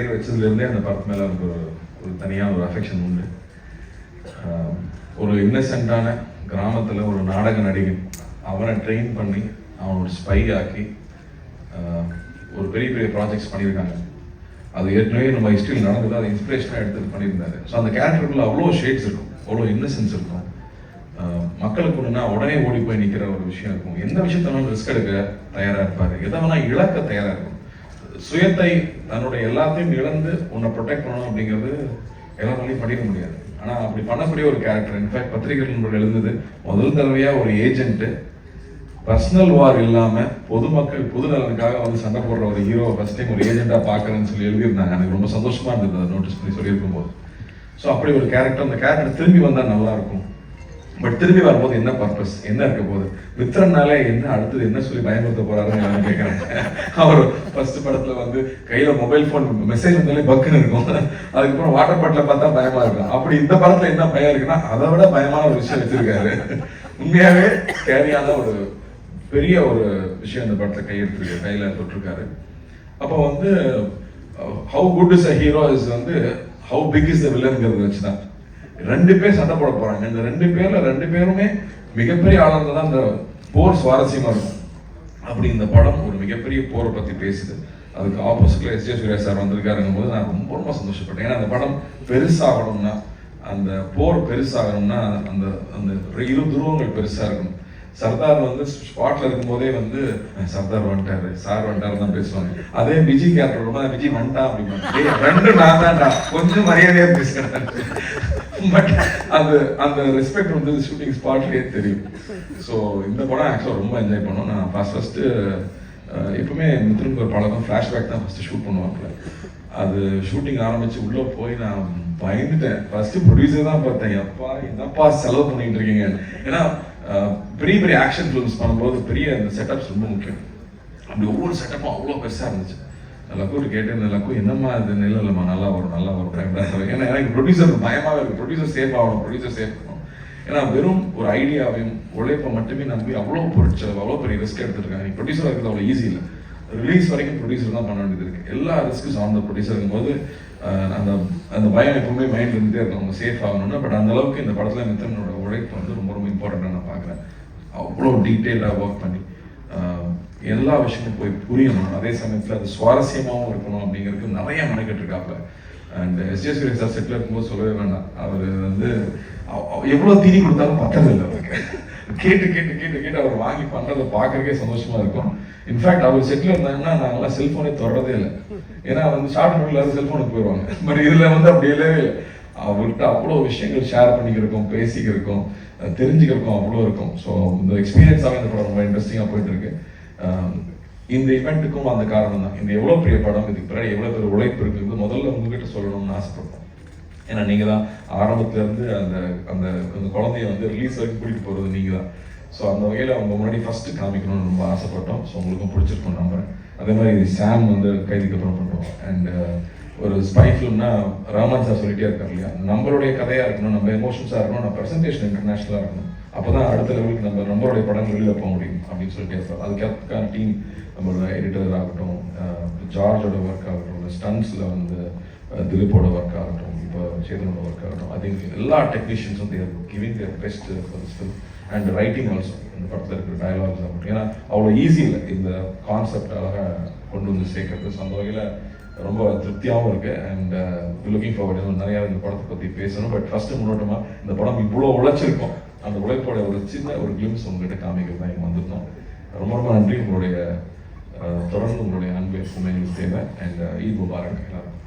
பேர் வச்சதுலேருந்தே அந்த படத்து மேலே எனக்கு ஒரு ஒரு தனியாக ஒரு அஃபெக்ஷன் உண்டு. ஒரு இன்னசென்ட்டான கிராமத்தில் ஒரு நாடக நடிகன் அவனை ட்ரெயின் பண்ணி அவனை ஒரு ஸ்பை ஆக்கி ஒரு பெரிய பெரிய ப்ராஜெக்ட்ஸ் பண்ணியிருக்காங்க. அது ஏற்கனவே நம்ம ஹிஸ்ட்ரியில் நடந்தது அதை இன்ஸ்பிரேஷனாக எடுத்து பண்ணியிருந்தாரு. ஸோ அந்த கேரக்டருக்குள்ள அவ்வளோ ஷேட்ஸ் இருக்கும் அவ்வளோ இன்னசென்ஸ் இருக்கும். மக்களுக்கு ஒன்றுனா உடனே ஓடி போய் நிற்கிற ஒரு விஷயம் இருக்கும். எந்த விஷயத்தனாலும் ரிஸ்க் எடுக்க தயாராக இருப்பார். எதை வேணால் இழக்க தயாராக இருக்கும். சுயத்தை தன்னுடைய எல்லாத்தையும் இழந்து உன்னை ப்ரொடெக்ட் பண்ணணும் அப்படிங்கிறது எல்லாராலையும் படிக்க முடியாது. ஆனால் அப்படி பண்ணக்கூடிய ஒரு கேரக்டர் இன்ஃபேக்ட் பத்திரிகைகள் எழுந்தது முதல் தடவையாக ஒரு ஏஜென்ட்டு பர்சனல் வார் இல்லாமல் பொதுமக்கள் பொது நலனுக்காக வந்து சண்டை போடுற ஒரு ஹீரோவை ஃபர்ஸ்ட் டைம் ஒரு ஏஜென்ட்டாக பார்க்குறேன்னு சொல்லி எழுதியிருந்தாங்க. எனக்கு ரொம்ப சந்தோஷமாக இருந்தது அதை நோட்டீஸ் பண்ணி சொல்லியிருக்கும் போது ஸோ அப்படி ஒரு கேரக்டர் அந்த கேரக்டர் திரும்பி வந்தால் நல்லா இருக்கும். பட் திரும்பி வரும்போது என்ன பர்பஸ் என்ன இருக்க போகுது? மித்திரனாலே என்ன அடுத்தது என்ன சொல்லி பயமுறுத்த போறாருன்னு நான் கேட்கறேன் அவர் ஃபர்ஸ்ட் படத்துல வந்து கையில மொபைல் ஃபோன் மெசேஜ் வந்தாலே பக்குன்னு இருக்கும். அதுக்கப்புறம் வாட்டர் பாட்டில பார்த்தா பயமா இருக்கும். அப்படி இந்த படத்துல என்ன பயம் இருக்குன்னா அதை விட பயமான ஒரு விஷயம் வச்சிருக்காரு. உண்மையாவே தேவையான ஒரு பெரிய ஒரு விஷயம் இந்த படத்தை கையெடுத்திருக்காரு கையில தொட்டிருக்காரு. அப்போ வந்து how good is a hero is வந்து ஹவு பிக் இஸ் த வில்லன்ங்கிறது வச்சுதான். ரெண்டு பேர் சண்டை போட போறாங்க. இந்த ரெண்டு பேர்ல ரெண்டு பேருமே மிகப்பெரிய ஆளா தான் இந்த போர் சுவாரஸ்யமா இருக்கும். அப்படி இந்த படம் ஒரு மிகப்பெரிய போரை பத்தி பேசுது. அதுக்கு ஆப்போசிட்ல எஸ் ஜே சூர்யா சார் வந்திருக்காருங்கும் போது நான் ரொம்ப ரொம்ப சந்தோஷப்பட்டேன். ஏன்னா அந்த படம் பெருசாகணும்னா அந்த போர் பெருசாகணும்னா அந்த அந்த இரு துருவங்கள் பெருசா இருக்கணும். சர்தார் வந்து ஸ்பாட்ல இருக்கும்போதே வந்து சர்தார் வந்துட்டாரு. சார் வந்துட்டாரு தான் பேசுவாங்க. அதே விஜய் கேரக்டர் விஜய் வந்துட்டான் அப்படின்னா ரெண்டு நான் தான்டா. கொஞ்சம் மரியாதையா பேசுறேன். பட் அந்த அந்த ரெஸ்பெக்ட் வந்து ஷூட்டிங் ஸ்பாட்லேயே தெரியும். ஸோ இந்த படம் ஆக்சுவலாக ரொம்ப என்ஜாய் பண்ணோம். நான் ஃபஸ்ட் ஃபஸ்ட்டு uh, எப்பவுமே மித்ரனுக்கு ஒரு பழக்கம் ஃப்ளாஷ்பேக் தான் ஃபஸ்ட்டு ஷூட் பண்ணுவாங்க அது ஷூட்டிங் ஆரம்பித்து உள்ளே போய் நான் பயந்துட்டேன். ஃபஸ்ட்டு ப்ரொடியூசர் தான் பார்த்தேன். எப்பா என்னப்பா செலவு பண்ணிகிட்டு இருக்கீங்க? ஏன்னா பெரிய பெரிய ஆக்ஷன் ஃபிலிம்ஸ் பண்ணும்போது பெரிய அந்த செட்டப்ஸ் ரொம்ப முக்கியம். அப்படி ஒவ்வொரு செட்டப்பும் அவ்வளோ பெருசாக இருந்துச்சு. லக்கூட்டு கேட்டு லக்கு என்னம்மா இது இல்லை இல்லைம்மா நல்லா வரும் நல்லா வரும் பயப்படாத ஏன்னா எனக்கு ப்ரொடியூசர் பயமாகவே இருக்கு. ப்ரொடியூசர் சேஃப் ஆகணும் ப்ரொடியூசர் சேஃப் ஆகணும் ஏன்னா வெறும் ஒரு ஐடியாவையும் உழைப்பை மட்டுமே நம்பி அவ்வளோ பொருட்செலவு அவ்வளோ பெரிய ரிஸ்க் எடுத்துருக்காங்க. நீ ப்ரொடியூசர் இருக்கிறது அவ்வளோ ஈஸி இல்லை. ரிலீஸ் வரைக்கும் ப்ரொடியூசர் தான் பண்ண வேண்டியது இருக்குது எல்லா ரிஸ்க்கும் சார்ந்த ப்ரொடியூசருங்கும் போது அந்த அந்த பயம் எப்பவுமே மைண்ட் இருந்துட்டே இருக்கும். அவங்க சேஃப் ஆகணும்னா பட் அந்த அளவுக்கு இந்த படத்தில் மித்தனோட உழைப்பு வந்து ரொம்ப ரொம்ப இம்பார்ட்டண்ட்டாக நான் பார்க்குறேன். அவ்வளோ டீட்டெயிலாக ஒர்க் பண்ணி. எல்லா விஷயமும் போய் புரியணும். அதே சமயத்தில் அது சுவாரஸ்யமாகவும் இருக்கணும் அப்படிங்கிறதுக்கு நிறைய மெனக்கெட்டு இருக்காப்ல and S J Surya sir settle இருக்கும்போது சொல்லவே வேண்டாம். அவர் வந்து எவ்வளோ எவ்வளவு தீனி கொடுத்தாலும் பத்ததில்லை அவருக்கு. கேட்டு கேட்டு கேட்டு கேட்டு அவர் வாங்கி பண்ணுறதை பார்க்கறதுக்கே சந்தோஷமா இருக்கும். இன்ஃபேக்ட் அவர் செட்டில் இருந்தாங்கன்னா நாங்களாம் செல்போனே தொடரதே இல்லை. ஏன்னா வந்து ஷார்ட் நோட்டில் செல்போனுக்கு போயிடுவாங்க பட் இதுல வந்து அப்படி இல்லவே இல்லை. அவர்கிட்ட அவ்வளோ விஷயங்கள் ஷேர் பண்ணிக்கிறோம் பேசிக்கிறோம் தெரிஞ்சுக்கிறோம் அவ்வளோ இருக்கும். ஸோ இந்த எக்ஸ்பீரியன்ஸாக இந்த படம் ரொம்ப இன்ட்ரெஸ்டிங்காக போயிட்டு இருக்கு. இந்த இவெண்ட்டுக்கும் அந்த காரணம் தான் இந்த எவ்வளோ பெரிய படம் இதுக்கு பின்னாடி எவ்வளோ பெரிய உழைப்பு இருக்குது முதல்ல உங்ககிட்ட சொல்லணும்னு ஆசைப்படுறோம் ஏன்னா நீங்கள் தான் ஆரம்பத்துலேருந்து அந்த அந்த அந்த குழந்தைய வந்து ரிலீஸ் வரைக்கும் கூட்டிகிட்டு போகிறது நீங்கள் தான். ஸோ அந்த வகையில் அவங்க முன்னாடி ஃபஸ்ட்டு காமிக்கணும்னு ரொம்ப ஆசைப்பட்டோம். ஸோ உங்களுக்கும் பிடிச்சிருக்கும் நம்புறேன். அதே மாதிரி சாம் வந்து கைதுக்கு அப்புறம் பண்ணுவோம் அண்ட் ஒரு ஸ்பை ஃபிலிம்னா ராமன் சார் சொல்லிட்டே இருக்காரு இல்லையா? நம்மளுடைய கதையாக இருக்கணும் நம்ம எமோஷன்ஸாக இருக்கணும் நம்ம ப்ரெசன்டேஷன் இன்டர்நேஷனலா இருக்கணும். அப்பதான் அடுத்த லெவலுக்கு நம்ம நம்மளுடைய படங்கள் வெளியில் போக முடியும் அப்படின்னு சொல்லிட்டே இருப்பார். அதுக்கான டீம் நம்மளோட எடிட்டர் ஆகட்டும் ஜார்ஜோட ஒர்க் ஆகட்டும் ஸ்டன்ஸில் வந்து திலீப்போட ஒர்க் ஆகட்டும் இப்போ சேதனோட ஒர்க் ஆகட்டும் ஐ திங்க் எல்லா டெக்னீஷியன்ஸும் their giving their best for this film and writing also இந்த படத்தில் இருக்கிற டயலாக்ஸ் ஆகட்டும் ஏன்னா அவ்வளோ ஈஸி இல்லை இந்த கான்செப்ட் அழகாக கொண்டு வந்து சேர்க்கறது. ஸோ அந்த வகையில் ரொம்ப திருப்தியாகவும் இருக்குது அண்ட் லுக்கிங் ஃபார்வர்ட் இன்னும் நிறையா இந்த படத்தை பற்றி பேசணும். பட் ஃபஸ்ட்டு முன்னோட்டமாக இந்த படம் இவ்வளோ உழைச்சிருக்கோம். அந்த உழைப்போட ஒரு சின்ன ஒரு கிளிம்ஸ் உங்ககிட்ட காமிக்கிறது தான் இங்கே வந்திருந்தோம். ரொம்ப ரொம்ப நன்றி. உங்களுடைய uh, தொடர்ந்து உங்களுடைய அன்பு எப்பவுமே தேவை. அண்ட் uh, ஈத் முபாரக் எல்லாருக்கும்.